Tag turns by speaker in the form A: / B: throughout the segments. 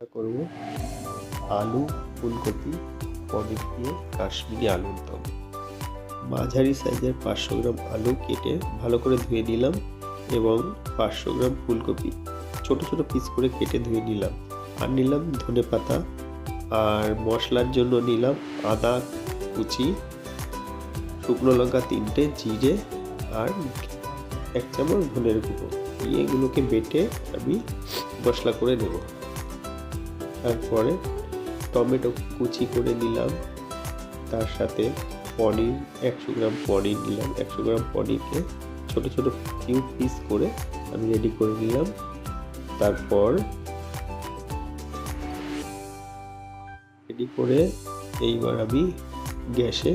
A: করব। আলু, ফুলকপি, পনির দিয়ে কাশ্মীরি আলুর দম। মাঝারি সাইজের পাঁচশো গ্রাম আলু কেটে ভালো করে ধুয়ে নিলাম এবং পাঁচশো গ্রাম ফুলকপি ছোট ছোট পিস করে কেটে ধুয়ে নিলাম। আর নিলাম ধনে পাতা আর মশলার জন্য নিলাম আদা, কুচি, শুকনো লঙ্কা তিনটে, জিরে আর এক চামচ ধনের গুঁড়ো। এগুলোকে বেটে আমি মশলা করে নেব। তারপরে টমেটো কুচি করে নিলাম। তার সাথে পনির, একশো গ্রাম পনির নিলাম। একশো গ্রাম পনিরকে ছোট ছোট কিউব পিস করে আমি রেডি করে নিলাম। তারপর রেডি করে এইবার আমি গ্যাসে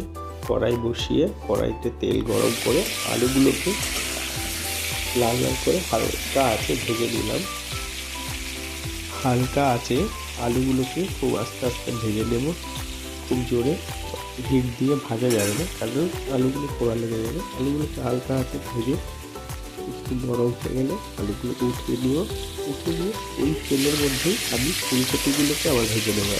A: কড়াই বসিয়ে কড়াইতে তেল গরম করে আলুগুলোকে লাল লাল করে হালকা আছে ভেজে নিলাম। হালকা আছে আলুগুলোকে খুব আস্তে আস্তে ভেজে নেব। খুব জোরে হিট দিয়ে ভাজা যাবে না, কারণ আলুগুলো পোড়া লেগে যাবে। আলুগুলোকে হালকা আছে ভেজে একটু নরম হয়ে গেলে আলুগুলোকে উঠিয়ে নিব। উঠিয়ে নিয়ে ওই তেলের মধ্যেই আমি ফুলকপিগুলোকে আবার ভেজে নেব।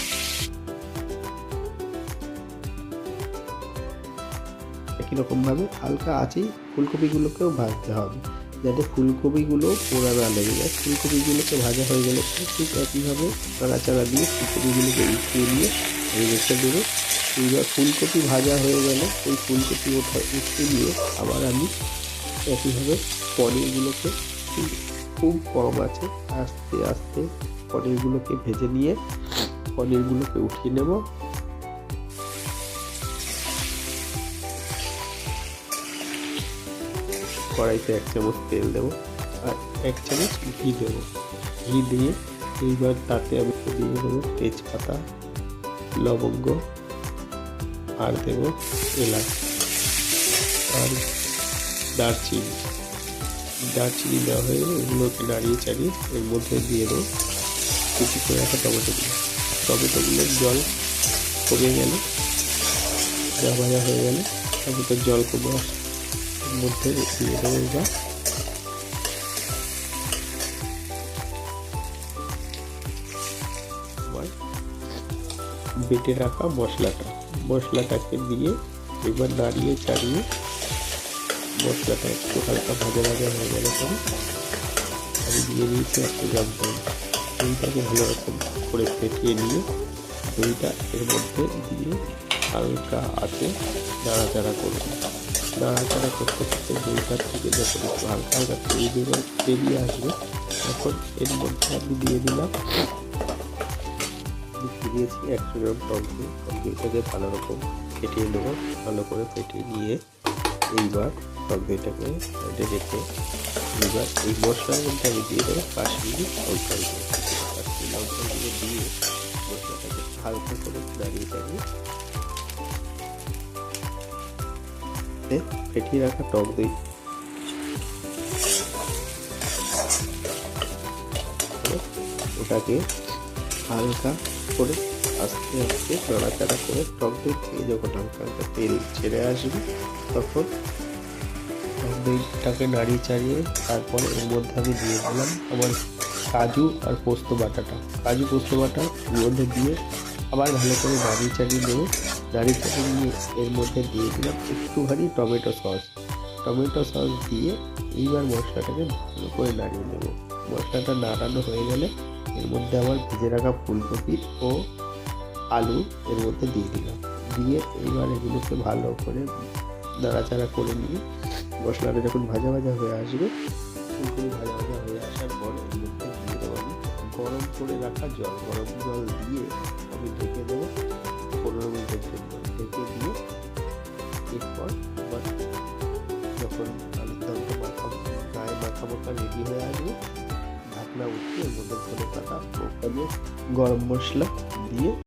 A: একই রকমভাবে হালকা আছেই ফুলকপিগুলোকেও ভাজতে হবে। যাতে ফুলকপিগুলো পোড়া না লেগে যায়। ফুলকপিগুলোকে ভাজা হয়ে গেলে ঠিক একইভাবে নাড়াচাড়া দিয়ে ফুলকপিগুলোকে উঠিয়ে নিয়ে আমি রেখে দেবো। এইবার ফুলকপি ভাজা হয়ে গেলে ওই ফুলকপি ওঠা উঠিয়ে দিয়ে আবার আমি একইভাবে পনিরগুলোকে খুব কম আছে, আস্তে আস্তে পনিরগুলোকে ভেজে নিয়ে পনিরগুলোকে উঠিয়ে নেব। কড়াইতে এক চামচ তেল দেবো আর এক চামচ ঘি দেবো। ঘি দিয়ে এইবার তাতে আমি দিয়ে দেবো তেজপাতা, লবঙ্গ আর দেবো এলাচ আর দারচিনি। দারচিনি দেওয়া হয়ে গেলে এগুলোকে নাড়িয়ে চাড়িয়ে এর মধ্যে দিয়ে দেবো কুচি করে রাখা টমেটোগুলো টমেটোগুলোর জল কমে গেলে ভাজা ভাজা হয়ে গেলে টমেটোর জল কমে আসে মধ্যে দিয়ে দেবো এবার বেটে রাখা মশলাটা। মশলাটাকে দিয়ে এবার নাড়িয়ে চাড়িয়ে মশলাটা একটু হালকা ভাজা ভাজা হয়ে গেলে পরে আমি দিয়ে দিয়েছি একটু দই। দইটাকে ভালো রকম করে ফেটিয়ে নিয়ে দইটা এর মধ্যে দিয়ে হালকা আছে নাড়াচাড়া করব। নাড়াচাড়া করতে করতে দইটার থেকে যখন একটু হালকা হালকা তেল বেরোয় বেরিয়ে আসবে। তখন এর মধ্যে আমি দিয়ে দিলাম। দিয়েছি একশো গ্রাম টক দই। টক দইটাকে ভালো রকম ফেটিয়ে নেব। ভালো করে ফেটিয়ে নিয়ে এইবার টক দইটাকে সাইডে রেখে এইবার এই মশলার মধ্যে আমি দিয়ে দেবো কাশ্মীরি লঙ্কার গুঁড়ো। কাশ্মীরি লঙ্কার গুঁড়ো দিয়ে মশলাটাকে হালকা করে দাঁড়িয়ে দাঁড়িয়ে ফেটিয়ে রাখা টক দই। ওটাকে হালকা করে আস্তে আস্তে নাড়াচাড়া করে টক দই থেকে যখন হালকা হালকা তেল ছেড়ে আসবে, তখন টক দইটাকে নাড়িয়ে চাড়িয়ে তারপরে এর মধ্যে আমি দিয়ে দিলাম আমার কাজু আর পোস্ত বাটাটা। কাজু পোস্ত বাটা মধ্যে দিয়ে আবার ভালো করে নাড়িয়ে চাড়িয়ে দেবো চাড়িয়ে নিয়ে এর মধ্যে দিয়ে দিলাম একটুখানি টমেটো সস। টমেটো সস দিয়ে এইবার মশলাটাকে ভালো করে নাড়িয়ে নেব। মশলাটা নাড়ানো হয়ে গেলে এর মধ্যে আমার ভেজে রাখা ফুলকপি ও আলু এর মধ্যে দিয়ে দিলাম। দিয়ে এইবার এগুলোকে ভালো করে নাড়াচাড়া করে নিয়ে মশলাটা যখন ভাজা ভাজা হয়ে আসবে, ফুলকপি ভাজা ভাজা হয়ে আসার পর এর মধ্যে দিয়ে দেবো গরম করে রাখা জল। গরম জল দিয়ে আমি ঢেকে দেবো। গায়ে মাখা মাখা রেডি হয়ে আসবে। ঢাকনা উঠিয়ে এর মধ্যে ধনে পাতা গরম মশলা দিয়ে